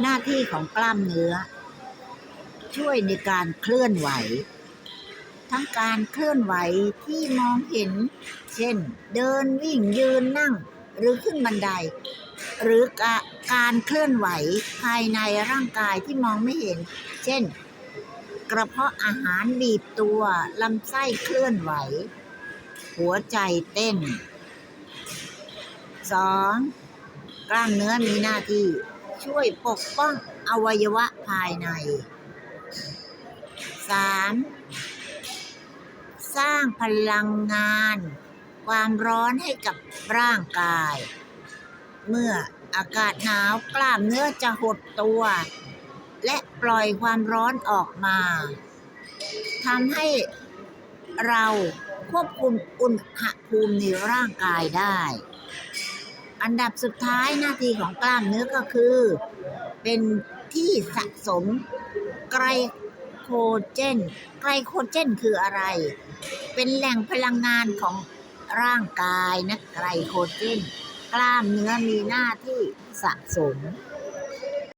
หน้าที่ของกล้ามเนื้อ ช่วยในการเคลื่อนไหว ทั้งการเคลื่อนไหวที่มองเห็น เช่น เดินวิ่งยืนนั่ง หรือขึ้นบันได หรือกการเคลื่อนไหวภายในร่างกายที่มองไม่เห็น เช่น กระเพาะอาหารบีบตัวลำไส้เคลื่อนไหว หัวใจเต้น 2. กล้ามเนื้อมีหน้าที่ ช่วยปกป้องอวัยวะภายใน 3. สร้างพลังงาน ความร้อนให้กับร่างกาย เมื่ออากาศหนาวกล้ามเนื้อจะหดตัว และปล่อยความร้อนออกมาทำให้เราควบคุมอุณหภูมิในร่างกายได้ อันดับสุดท้ายหน้าที่ของกล้ามเนื้อก็คือ เป็นที่สะสมไกลโคเจน ไกลโคเจนคืออะไร เป็นแหล่งพลังงานของร่างกายนะไกลโคเจน กล้ามเนื้อมีหน้าที่สะสม